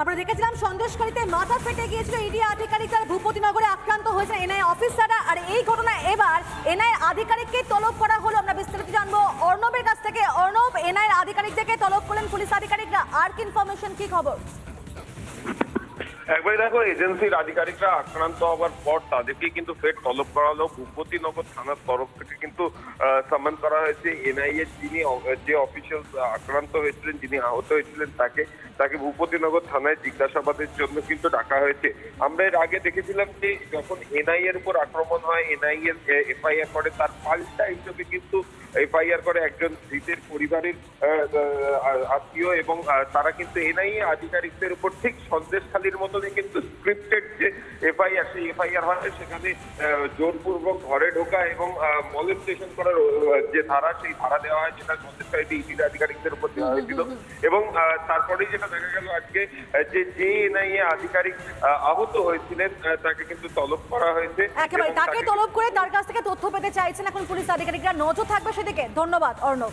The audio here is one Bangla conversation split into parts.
আমরা দেখেছিলাম সন্দেশকারীতে মাথা ফেটে গিয়েছিল ইডি আধিকারিক আধিকারিকরা ভূপতিনগরে আক্রান্ত হয়েছে এনআই অফিসাররা। আর এই ঘটনা এবার এনআই আধিকারিককে তলব করা হলো। আমরা বিস্তারিত জানব অর্ণবের কাছ থেকে। অর্ণব এনআই আধিকারিক থেকে তলব করলেন পুলিশ আধিকারিকরা। আর কি ইনফরমেশন কি খবর? একবারে দেখো, এজেন্সির আধিকারিকরা আক্রান্ত হওয়ার পর তাদেরকে কিন্তু ফের তলব করা হলো। ভূপতিনগর থানার তরফ থেকে কিন্তু সামান করা হয়েছে। এনআইএ যিনি, যে অফিসিয়াল আক্রান্ত হয়েছিলেন, যিনি আহত হয়েছিলেন তাকে তাকে ভূপতিনগর থানায় জিজ্ঞাসাবাদের জন্য কিন্তু ডাকা হয়েছে। আমরা এর আগে দেখেছিলাম যে যখন এনআই এর উপর আক্রমণ হয় এনআই এর এফআইআর করে তার পাল্টা হিসেবে কিন্তু এফআইআর করে একজন ধৃতের পরিবারের আত্মীয় এবং তারা কিন্তু এনআইএ আধিকারিকদের উপর ঠিক সন্দেশখালীর মতো কিন্তু এফআইআর হয় সেখানে জোরপূর্বক ঘরে ঢোকা এবং মলেস্টেশন করার যে ধারা সেই ধারা দেওয়া হয় সেটা সন্দেশকারীতে ইডির আধিকারিকদের উপর দেওয়া হয়েছিল। এবং তারপরেই যেটা দেখা গেল আজকে যে যে এনআইএ আধিকারিক আহত হয়েছিলেন তাকে কিন্তু তলব করা হয়েছে একেবারে তাকে- তলব করে তার কাছ থেকে তথ্য পেতে চাইছেন এখন পুলিশ আধিকারিকরা। নজর থাকবে সেদিকে। ধন্যবাদ অর্ণব।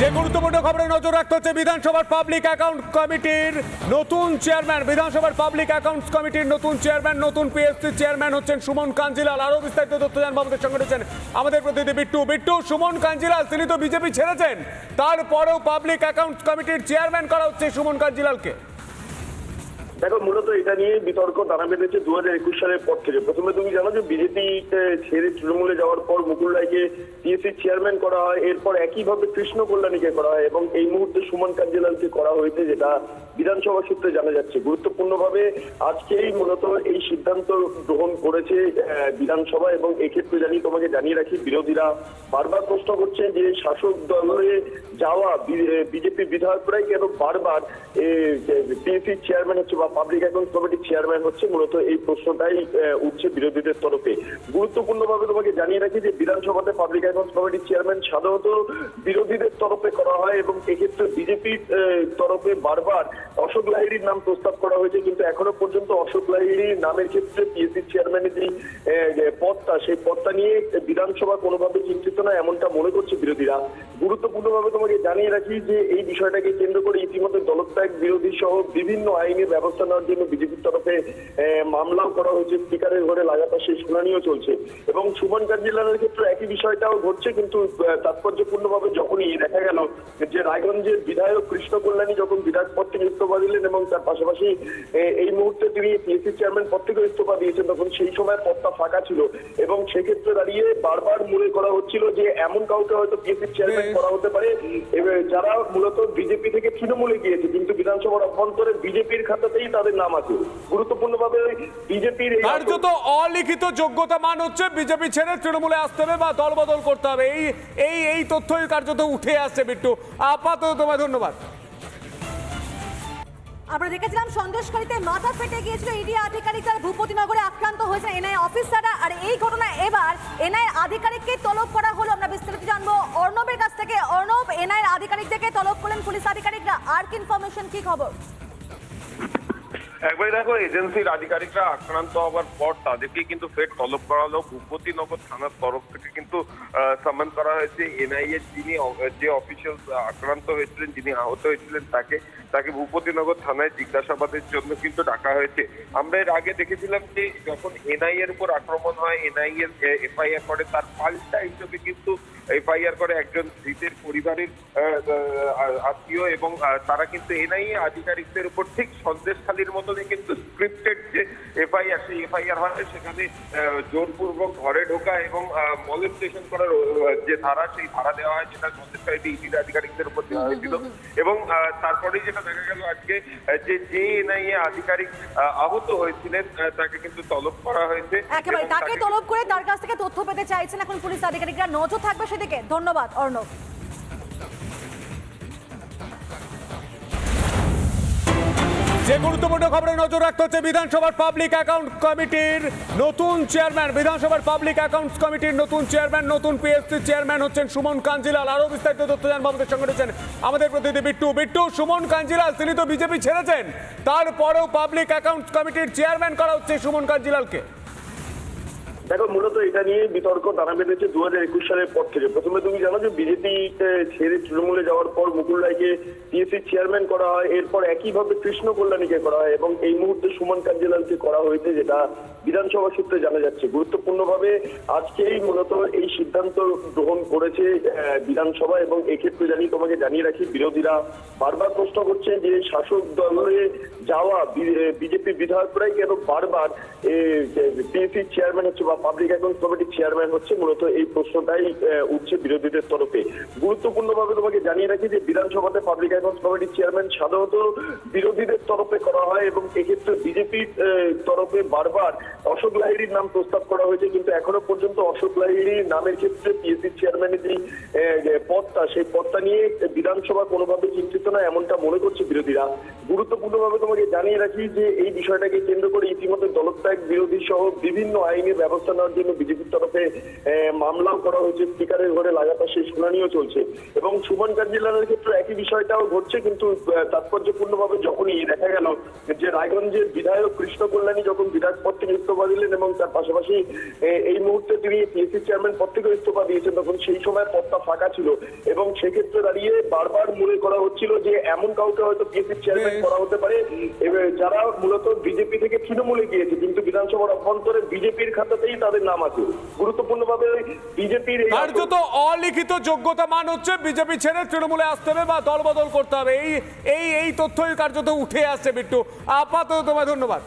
যে গুরুত্বপূর্ণ খবরে নজর রাখতে হচ্ছে বিধানসভার পাবলিক অ্যাকাউন্ট কমিটির নতুন চেয়ারম্যান বিধানসভার পাবলিক অ্যাকাউন্টস কমিটির নতুন চেয়ারম্যান নতুন পিএসসি চেয়ারম্যান হচ্ছেন সুমন কাঞ্জিলাল। আরও বিস্তারিত তথ্য জানব আমাদের সঙ্গে রয়েছেন আমাদের প্রতিনিধি বিট্টু। বিট্টু, সুমন কাঞ্জিলাল, তিনি তো বিজেপি ছেড়েছেন। তারপরেও পাবলিক অ্যাকাউন্টস কমিটির চেয়ারম্যান করা হচ্ছে সুমন কাঞ্জিলালকে। দেখো, মূলত এটা নিয়ে বিতর্ক দানা বেঁধেছে দু হাজার একুশ সালের পর থেকে। প্রথমে তুমি জানো যে বিজেপি ছেড়ে তৃণমূলে যাওয়ার পর মুকুল রায়কে পিএসসি চেয়ারম্যান করা হয়। এরপর একইভাবে কৃষ্ণ কল্যাণীকে করা হয় এবং এই মুহূর্তে সুমন কাঞ্জিলালকে করা হয়েছে, যেটা বিধানসভা সূত্রে জানা যাচ্ছে। গুরুত্বপূর্ণভাবে আজকেই মূলত এই সিদ্ধান্ত গ্রহণ করেছে বিধানসভা এবং এক্ষেত্রে জানি তোমাকে জানিয়ে রাখি, বিরোধীরা বারবার প্রশ্ন করছে যে শাসক দলে যাওয়া বিজেপি বিধায়করাই কেন বারবার পিএসসি চেয়ারম্যান হচ্ছে বা পাবলিক অ্যাকাউন্ট কমিটির চেয়ারম্যান হচ্ছে মূলত এই প্রশ্নটাই উঠছে বিরোধীদের তরফে। গুরুত্বপূর্ণভাবে তোমাকে জানিয়ে রাখি যে বিধানসভাতে পাবলিক অ্যাকাউন্ট কমিটির চেয়ারম্যান সাধারণত বিরোধীদের তরফে করা হয় এবং এক্ষেত্রে বিজেপির তরফে বারবার অশোক লাহিড়ির নাম প্রস্তাব করা হয়েছে। কিন্তু এখনও পর্যন্ত অশোক লাহিড়ির নামের ক্ষেত্রে পিএসসি চেয়ারম্যানের যে পদটা, সেই পদটা নিয়ে বিধানসভা কোনোভাবে চিন্তিত না, এমনটা মনে করছে বিরোধীরা। গুরুত্বপূর্ণভাবে তোমাকে জানিয়ে রাখি যে এই বিষয়টাকে কেন্দ্র করে ইতিমধ্যে দলত্যাগ বিরোধী সহ বিভিন্ন আইনের ব্যবস্থা নেওয়ার জন্য বিজেপির তরফে মামলাও করা হয়েছে। স্পিকারের ঘরে লাগাতার সেই শুনানিও চলছে। এবং সুমন কাজিলালের ক্ষেত্রে একই বিষয়টাও ঘটছে, কিন্তু তাৎপর্যপূর্ণভাবে যখনই দেখা গেল যে রায়গঞ্জের বিধায়ক কৃষ্ণ কল্যাণী পদ থেকে ইস্তফা দিলেন এবং তার পাশাপাশি এই মুহূর্তে তিনি পিএসসি চেয়ারম্যান পদ থেকে ইস্তফা দিয়েছেন। তখন সেই সময় পদটা ফাঁকা ছিল এবং সেক্ষেত্রে দাঁড়িয়ে বারবার মনে করা হচ্ছিল যে এমন কাউকে হয়তো পিএসসি চেয়ারম্যান করা হতে পারে। যারা মূলত বিজেপি থেকে তৃণমূলে গিয়েছে কিন্তু বিধানসভার অভ্যন্তরে বিজেপির খাতাতেই তাদের নাম আছে। গুরুত্বপূর্ণভাবে বিজেপির কার্যত অলিখিত যোগ্যতা মান হচ্ছে বিজেপি ছেড়ে তৃণমূলে আসতে হবে বা দলবদল করতে হবে। এই এই এই তথ্যই কার্যত উঠে আসছে বিট্টু। আপাতত তোমায় ধন্যবাদ। আমরা দেখেছিলাম সন্দেশকারীতে মাথা ফেটে গিয়েছিল ইডি ভূপতি নগরে আক্রান্ত হয়েছে এনআই অফিসাররা। আর এই ঘটনা এবার এনআই আধিকারিককে তলব করা হলো। আমরা বিস্তারিত জানব অর্ণবের কাছ থেকে। অর্ণব, এনআই আধিকারিক থেকে তলব করলেন পুলিশ আধিকারিকরা। আর কি ইনফরমেশন কি খবর? একবারে দেখো, এজেন্সির আধিকারিকরা আক্রান্ত হওয়ার পর তাদেরকে কিন্তু ফের তলব করা হলো। ভূপতিনগর থানার তরফ থেকে কিন্তু সামান করা হয়েছে। এনআইএ যিনি, যে অফিসিয়াল আক্রান্ত হয়েছিলেন, যিনি আহত হয়েছিলেন, তাকে তাকে ভূপতিনগর থানায় জিজ্ঞাসাবাদের জন্য কিন্তু ডাকা হয়েছে। আমরা এর আগে দেখেছিলাম যে, যখন এনআই এর উপর আক্রমণ হয় এনআই এর এফআইআর করে, তার পাল্টা হিসেবে কিন্তু এফআইআর করে একজন ধৃতের পরিবারের আত্মীয় এবং তারা কিন্তু এনআইএ আধিকারিকদের উপর ঠিক সন্দেশখালীর মতনই কিন্তু স্ক্রিপ্টেড যে এফআইআর সেই এফআইআর হয় সেখানে জোরপূর্বক ঘরে ঢোকা এবং মলেস্টেশন করার যে ধারা সেই ধারা দেওয়া হয় সেটা সন্দেশকারীতে ইডির আধিকারিকদের উপর দেওয়া হয়েছিল এবং তারপরেই যেটা দেখা গেল আজকে যে যে এনআইএ আধিকারিক আহত হয়েছিলেন তাকে কিন্তু তলব করা হয়েছে একেবারে তাকে- তলব করে তার কাছ থেকে তথ্য পেতে চাইছেন এখন পুলিশ আধিকারিকরা। নজর থাকবে সেদিকে ধন্যবাদ, অর্ণব। যে গুরুত্বপূর্ণ খবরে নজর রাখতে হচ্ছে বিধানসভার পাবলিক অ্যাকাউন্ট কমিটির নতুন চেয়ারম্যান বিধানসভার পাবলিক অ্যাকাউন্ট কমিটির নতুন চেয়ারম্যান নতুন পিএসসি চেয়ারম্যান হচ্ছেন সুমন কাঞ্জিলাল। আরও বিস্তারিত তথ্য জানব আমাদের সঙ্গে রয়েছেন আমাদের প্রতিনিধি বিট্টু। বিট্টু, সুমন কাঞ্জিলাল, তিনি তো বিজেপি ছেড়েছেন। তারপরেও পাবলিক অ্যাকাউন্ট কমিটির চেয়ারম্যান করা হচ্ছে সুমন কাঞ্জিলালকে। দেখো, মূলত এটা নিয়ে বিতর্ক দানা বেঁধেছে দু হাজার একুশ সালের পর থেকে। প্রথমে তুমি জানো যে বিজেপি ছেড়ে তৃণমূলে যাওয়ার পর মুকুল রায়কে পিএসসি চেয়ারম্যান করা হয়। এরপর একইভাবে কৃষ্ণ কল্যাণীকে করা হয় এবং এই মুহূর্তে সুমন কাঞ্জিলালকে করা হয়েছে, যেটা বিধানসভা সূত্রে জানা যাচ্ছে। গুরুত্বপূর্ণভাবে আজকেই মূলত এই সিদ্ধান্ত গ্রহণ করেছে বিধানসভা এবং এক্ষেত্রে জানি, তোমাকে জানিয়ে রাখি, বিরোধীরা বারবার প্রশ্ন করছে যে শাসক দলে যাওয়া বিজেপি বিধায়করাই কেন বারবার পিএসসি চেয়ারম্যান হচ্ছে পাবলিক অ্যাকাউন্ট কমিটির চেয়ারম্যান হচ্ছে, মূলত এই প্রশ্নটাই উঠছে বিরোধীদের তরফে। গুরুত্বপূর্ণভাবে তোমাকে জানিয়ে রাখি যে বিধানসভাতে পাবলিক অ্যাকাউন্ট কমিটির চেয়ারম্যান সাধারণত বিরোধীদের তরফে করা হয় এবং এক্ষেত্রে বিজেপির তরফে বারবার অশোক লাহিড়ির নাম প্রস্তাব করা হয়েছে, কিন্তু এখনও পর্যন্ত অশোক লাহিড়ির নামের ক্ষেত্রে পিএসসি চেয়ারম্যানের যে পদটা, সেই পদটা নিয়ে বিধানসভা কোনোভাবে চিন্তিত না, এমনটা মনে করছে বিরোধীরা। গুরুত্বপূর্ণভাবে তোমাকে জানিয়ে রাখি যে এই বিষয়টাকে কেন্দ্র করে ইতিমধ্যে দলত্যাগ, বিরোধী সহ বিভিন্ন আইনি ব্যবস্থা নেওয়ার জন্য বিজেপির তরফে মামলাও করা হয়েছে। স্পিকারের ঘরে লাগাতার সেই শুনানিও চলছে। এবং সুমন কাঞ্জিলালের ক্ষেত্রে একই বিষয়টাও ঘটছে কিন্তু আহ, তাৎপর্যপূর্ণভাবে যখনই দেখা গেল যে রায়গঞ্জের বিধায়ক কৃষ্ণ কল্যাণী যখন বিধায়ক পদ থেকে ইস্তফা দিলেন এবং তার পাশাপাশি এই মুহূর্তে তিনি পিএসসি চেয়ারম্যান পদ থেকে ইস্তফা দিয়েছেন তখন সেই সময় পদটা ফাঁকা ছিল। এবং সেক্ষেত্রে দাঁড়িয়ে বারবার মনে করা হচ্ছিল যে এমন কাউকে হয়তো পিএসসি চেয়ারম্যান করা হতে পারে। এবার যারা মূলত বিজেপি থেকে তৃণমূলে গিয়েছে কিন্তু বিধানসভার অভ্যন্তরে বিজেপির খাতাতেই তাদের নাম আছে। গুরুত্বপূর্ণভাবে বিজেপির কার্যত অলিখিত যোগ্যতা মান হচ্ছে বিজেপি ছেড়ে তৃণমূলে আসতে হবে বা দল বদল করতে হবে। এই এই এই তথ্যই কার্যত উঠে আসছে বিট্টু। আপাতত তোমায় ধন্যবাদ।